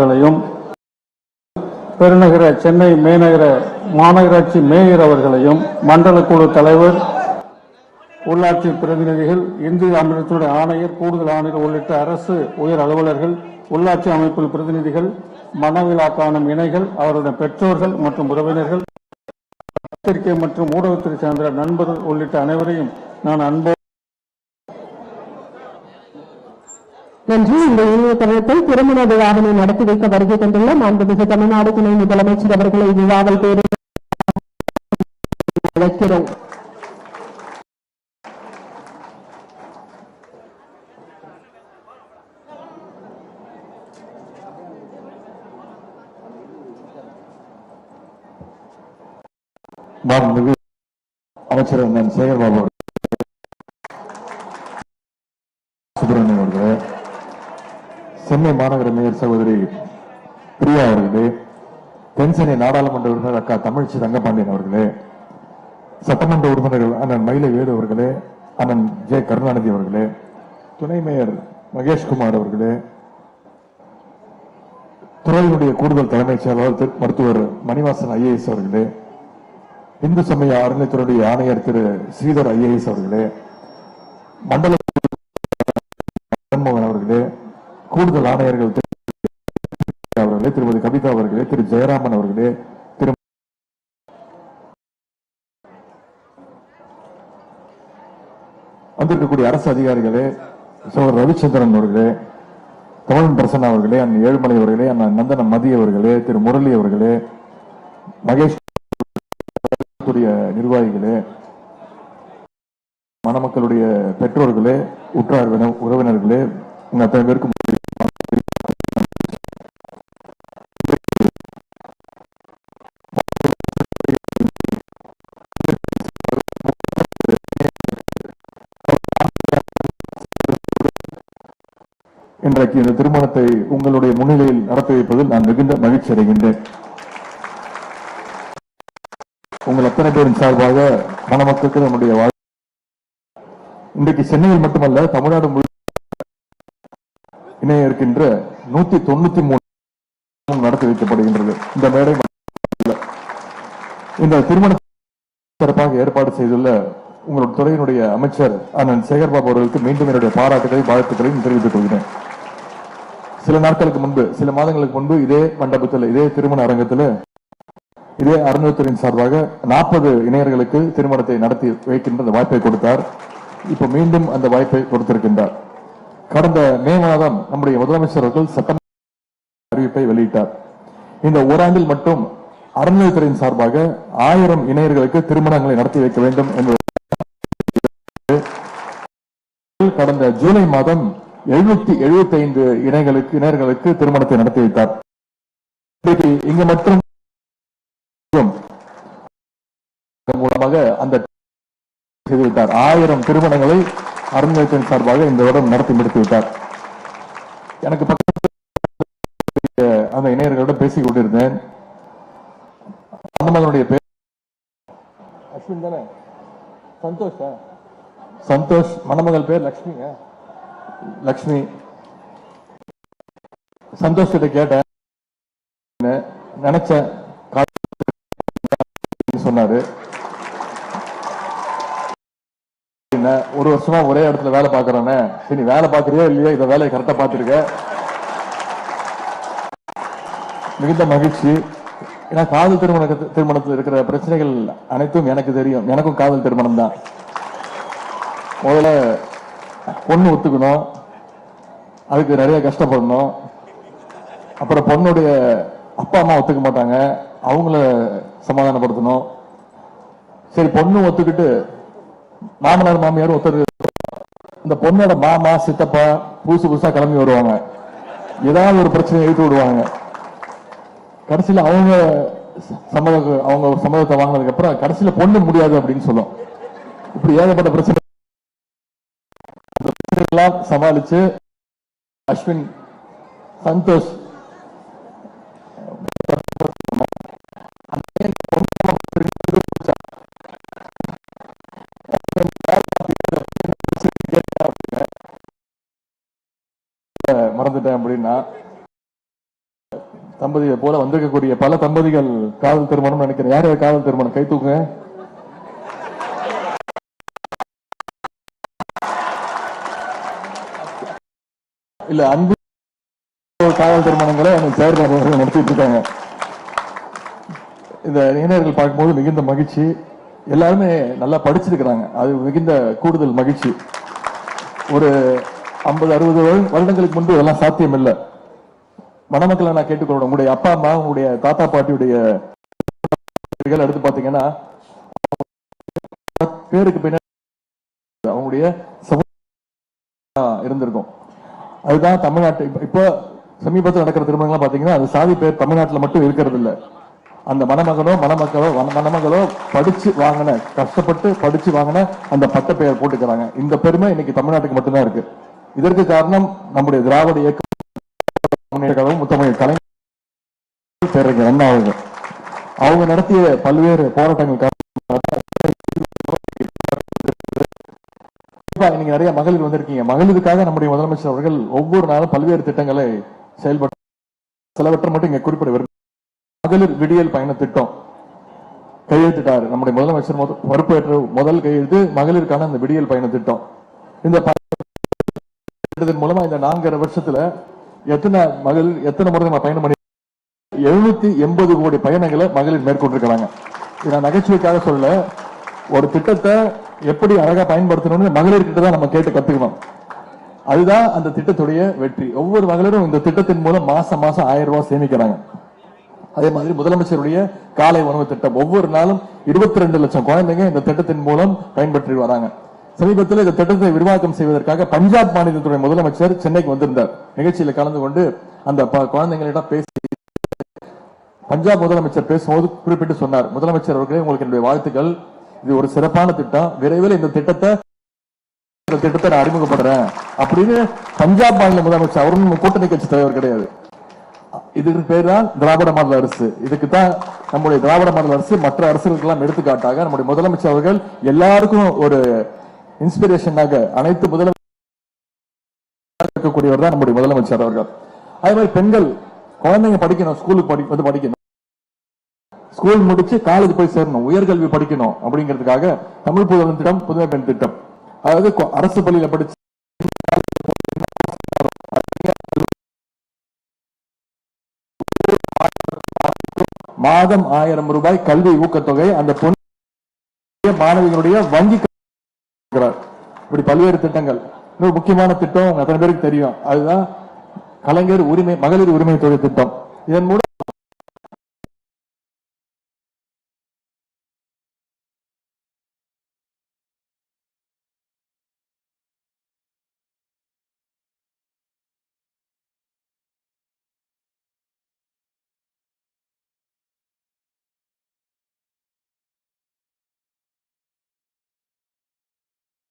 அவர்களையும் பெருநகர சென்னை மேநகர மாநகராட்சி மேயர் அவர்களையும் மண்டல குழு தலைவர் உள்ளாட்சி பிரதிநிதிகள் இந்திய அமிலத்தினுடைய ஆணையர் கூடுதல் ஆணையர் உள்ளிட்ட அரசு உயர் அலுவலர்கள் உள்ளாட்சி அமைப்பில் பிரதிநிதிகள் மனவிழா காணும் இணைகள் அவருடைய பெற்றோர்கள் மற்றும் உறவினர்கள் பத்திரிகை மற்றும் ஊடகத்துறை சார்ந்த நண்பர்கள் உள்ளிட்ட அனைவரையும் நான் அன்போடு நன்றி. இந்த இணைய தருணத்தில் திருமண விழாவினை நடத்தி வைக்க வருகை தந்துள்ள மாண்புமிகு தமிழ்நாடு துணை முதலமைச்சர் அவர்களை விழாவில் பேரு அழைக்கிறோம். அமைச்சர் சேகர்பாபு அவர்கள், சுப்பிரமணியன் அவர்களே சென்னை மாநகர மேயர் சகோதரி பிரியா அவர்களே தென்சென்னை நாடாளுமன்ற உறுப்பினர் அக்கா தமிழ்ச்சி தங்கபாண்டியன் அவர்களே சட்டமன்ற உறுப்பினர்கள் அண்ணன் மயிலை வேடு அவர்களே அண்ணன் ஜே கருணாநிதி அவர்களே துணை மேயர் மகேஷ்குமார் அவர்களே துறையினுடைய கூடுதல் தலைமைச் செயலாளர் மருத்துவர் மணிவாசன் ஐஏஎஸ் அவர்களே இந்து சமய அறநிலைத்துறையுடைய ஆணையர் திரு ஸ்ரீதர் ஐஏஎஸ் அவர்களே மண்டல கூடுதல் ஆணையர்கள் அவர்களே திருமதி கவிதா அவர்களே திரு ஜெயராமன் அவர்களே திரு வந்திருக்கக்கூடிய அரசு அதிகாரிகளே சோழர் ரவிச்சந்திரன் அவர்களே தமிழன் பிரசன்னா அவர்களே அண்ணன் ஏழுமலை அவர்களே அண்ணன் நந்தன மதி அவர்களே திரு முரளி அவர்களே மகேஷ் நிர்வாகிகளே மணமக்களுடைய பெற்றோர்களே உற்றார் உறவினர்களே உங்கள் அத்தனை பேருக்கும் இன்றைக்கு இந்த திருமணத்தை உங்களுடைய முன்னிலையில் நடத்தி வைப்பதில் நான் மிகுந்த மகிழ்ச்சி அடைகின்றேன். உங்கள் அத்தனை பேரின் சார்பாக மணமக்களுக்கு நம்முடைய வாழ் இன்றைக்கு சென்னையில் மட்டுமல்ல தமிழ்நாடு முழுக்க இணைய இருக்கின்ற நூத்தி தொண்ணூத்தி மூணு நடத்தி வைக்கப்படுகின்றது. இந்த மேடை இந்த திருமண சிறப்பாக ஏற்பாடு செய்துள்ள உங்களுடைய துறையினுடைய அமைச்சர் அண்ணன் சேகர்பாபு அவர்களுக்கு மீண்டும் என்னுடைய பாராட்டுகளையும் வாழ்த்துக்களையும் தெரிவித்துக் கொள்கிறேன். சில நாட்களுக்கு முன்பு சில மாதங்களுக்கு முன்பு இதே மண்டபத்தில் இதே திருமண அரங்கத்தில் இதே அறநிலையத்துறையின் சார்பாக நாற்பது இணையர்களுக்கு திருமணத்தை நடத்தி வைக்கின்ற அந்த வாய்ப்பை கொடுத்தார். இப்ப மீண்டும் அந்த வாய்ப்பை கொடுத்திருக்கின்றார். கடந்த மே மாதம் நம்முடைய முதலமைச்சர் அவர்கள் சட்டம் அறிவிப்பை வெளியிட்டார். இந்த ஓராண்டில் மட்டும் அறநிலைத்துறையின் சார்பாக ஆயிரம் இணையர்களுக்கு திருமணங்களை நடத்தி வைக்க வேண்டும் என்று கடந்த ஜூலை மாதம் எழுநூத்தி எழுபத்தி ஐந்து இணைகளுக்கு இணையர்களுக்கு திருமணத்தை நடத்தி வைத்தார். இங்க மட்டும் இதன் மூலமாக அந்த செய்துவிட்டார் ஆயிரம் திருமணங்களை அறநிலையத்தின் சார்பாக இந்த வருடம் நடத்தி முடித்து விட்டார். எனக்கு பக்கத்தில் அந்த இணையர்களிடம் பேசிக் கொண்டிருந்தேன். அந்த மகனுடைய பேர் அஸ்வின் தானே? சந்தோஷ்? சந்தோஷ். மணமகள் பேர் லக்ஷ்மிங்க. லக்ஷ்மி சந்தோஷத்தை கேட்டேன். நினைச்சேன் சொன்னாரு. ஒரு வருஷமா ஒரே இடத்துல வேலை பாக்குறானே சரி நீ வேலை பாக்குறியோ இல்லையோ? இந்த வேலையை கரெக்டா பாத்துருக்க மிகுந்த மகிழ்ச்சி. ஏன்னா காதல் திருமண திருமணத்தில் இருக்கிற பிரச்சனைகள் அனைத்தும் எனக்கு தெரியும். எனக்கும் காதல் திருமணம் தான் முதல்ல பொண்ணு ஒத்துக்கணும். அதுக்கு நிறைய கஷ்டப்படணும். அப்புறம் பொண்ணுடைய அப்பா அம்மா ஒத்துக்க மாட்டாங்க. அவங்கள சமாதானப்படுத்தணும். சரி பொண்ணு ஒத்துக்கிட்டு மாமனார் மாமியார் ஒத்துரு இந்த பொண்ணோட மாமா சித்தப்பா புதுசு புதுசா கிளம்பி வருவாங்க. ஏதாவது ஒரு பிரச்சனையை எழுத்து விடுவாங்க. கடைசியில அவங்க சம்மத அவங்க சம்மதத்தை வாங்கினதுக்கு அப்புறம் கடைசியில பொண்ணு முடியாது அப்படின்னு சொல்லும். இப்படி ஏகப்பட்ட பிரச்சனை இந்த சமாளிச்சு அஸ்வின் சந்தோஷ். மறந்துட்டேன் அப்படின்னா தம்பதியை போல வந்திருக்கக்கூடிய பல தம்பதிகள் காதல் திருமணம் நினைக்கிறேன். யார் யார் காதல் திருமணம்? கை தூக்குங்க. இல்ல அன்பு காதல் திருமணங்களை அவங்க செயற்காடு அவர்கள் நடத்திட்டு இருக்காங்க இந்த இளைஞர்கள் பார்க்கும்போது மிகுந்த மகிழ்ச்சி. எல்லாருமே நல்லா படிச்சிருக்கிறாங்க. அது மிகுந்த கூடுதல் மகிழ்ச்சி. ஒரு ஐம்பது அறுபது வருடங்களுக்கு முன்பு இதெல்லாம் சாத்தியம் இல்லை மணமக்களை நான் கேட்டுக்கொள்ள உங்களுடைய அப்பா அம்மா உங்களுடைய தாத்தா பாட்டியுடைய எடுத்து பார்த்தீங்கன்னா பேருக்கு பின்னாடி அவங்களுடைய இருந்திருக்கும். அதுதான் தமிழ்நாட்டு இப்ப- இப்போ சமீபத்தில் நடக்கிற திருமணங்கள்லாம் பாத்தீங்கன்னா அது சாதி பேர் தமிழ்நாட்டுல மட்டும் இருக்கிறது இல்ல அந்த மணமகனோ மணமக்களோ மணமகளோ படிச்சு வாங்கின கஷ்டப்பட்டு படிச்சு வாங்கின அந்த பட்ட பெயர் போட்டுக்கிறாங்க. இந்த பெருமை இன்னைக்கு தமிழ்நாட்டுக்கு மட்டும்தான் இருக்கு. இதற்கு காரணம் நம்முடைய திராவிட இயக்கம் முன்னேற்ற முத்தமிழ் கலைஞர் பேரறிஞர் அண்ணா அவங்க அவங்க நடத்திய பல்வேறு போராட்டங்கள் கண்டிப்பா இன்னைக்கு நிறைய மகளிர் வந்திருக்கீங்க. மகளிருக்காக நம்முடைய முதலமைச்சர் அவர்கள் ஒவ்வொரு நாளும் பல்வேறு திட்டங்களை செயல்பட்டு சிலவற்றை மட்டும் இங்க குறிப்பிட விரும்புகிறேன் மகளிர் விடியல் பயண திட்டம் கையெழுத்திட்டாரு. நம்முடைய முதலமைச்சர் முத- பொறுப்பேற்ற முதல் கையெழுத்து மகளிருக்கான இந்த விடியல் பயண திட்டம். இந்த திட்டத்தின் மூலமா இந்த நான்கரை வருஷத்துல எத்தனை மகளிர் எத்தனை முறை நம்ம பயணம் பண்ணி எழுநூத்தி எண்பது கோடி பயணங்களை மகளிர் மேற்கொண்டிருக்கிறாங்க. இது நான் நகைச்சுவைக்காக சொல்ல ஒரு திட்டத்தை எப்படி அழகா பயன்படுத்தணும்னு மகளிர் கிட்ட தான் நம்ம கேட்டு கத்துக்கணும். அதுதான் அந்த திட்டத்துடைய வெற்றி. ஒவ்வொரு மகளிரும் இந்த திட்டத்தின் மூலம் மாசம் மாசம் ஆயிரம் ரூபாய் சேமிக்கிறாங்க. அதே மாதிரி முதலமைச்சருடைய காலை உணவு திட்டம். ஒவ்வொரு நாளும் இருபத்தி ரெண்டு லட்சம் குழந்தைங்க இந்த திட்டத்தின் மூலம் பயன்பற்றி வராங்க. சமீபத்தில் இந்த திட்டத்தை விரிவாக்கம் செய்வதற்காக பஞ்சாப் மாநிலத்துடைய முதலமைச்சர் சென்னைக்கு வந்திருந்தார். நிகழ்ச்சியில கலந்து கொண்டு அந்த குழந்தைங்களிடம் பேசி பஞ்சாப் முதலமைச்சர் பேசும்போது குறிப்பிட்டு சொன்னார். முதலமைச்சர் அவர்களே உங்களுக்கு என்னுடைய வாழ்த்துக்கள். இது ஒரு சிறப்பான திட்டம். விரைவில் இந்த திட்டத்தை இந்த திட்டத்தை நான் அறிமுகப்படுறேன் அப்படின்னு பஞ்சாப் மாநில முதலமைச்சர் அவரும் கூட்டணி கட்சி தலைவர் கிடையாது. இதுக்கு பேர் தான் திராவிட மாநில அரசு. இதுக்கு தான் நம்முடைய திராவிட மாநில அரசு மற்ற அரசுகளுக்கெல்லாம் எடுத்துக்காட்டாக நம்முடைய முதலமைச்சர் அவர்கள் எல்லாருக்கும் ஒரு இன்ஸ்பிரேஷனாக அனைத்து முதலமைச்சர் இருக்கக்கூடியவர் தான் நம்முடைய முதலமைச்சர் அவர்கள். அதே மாதிரி பெண்கள் குழந்தைங்க படிக்கணும் ஸ்கூலுக்கு படி வந்து படிக்கணும். ஸ்கூல் முடிச்சு காலேஜ் போய் சேரணும். உயர்கல்வி படிக்கணும் அப்படிங்கிறதுக்காக தமிழ் புதல்வன் திட்டம் புதுமை பெண் திட்டம். அதாவது அரசு பள்ளியில படிச்சு மாதம் ஆயிரம் ரூபாய் கல்வி ஊக்கத்தொகை அந்த பொண்ணு மாணவிகளுடைய வங்கி இப்படி பல்வேறு திட்டங்கள். இன்னொரு முக்கியமான திட்டம் உங்க அத்தனை பேருக்கு தெரியும். அதுதான் கலைஞர் உரிமை மகளிர் உரிமை தொகை திட்டம். இதன் மூலம்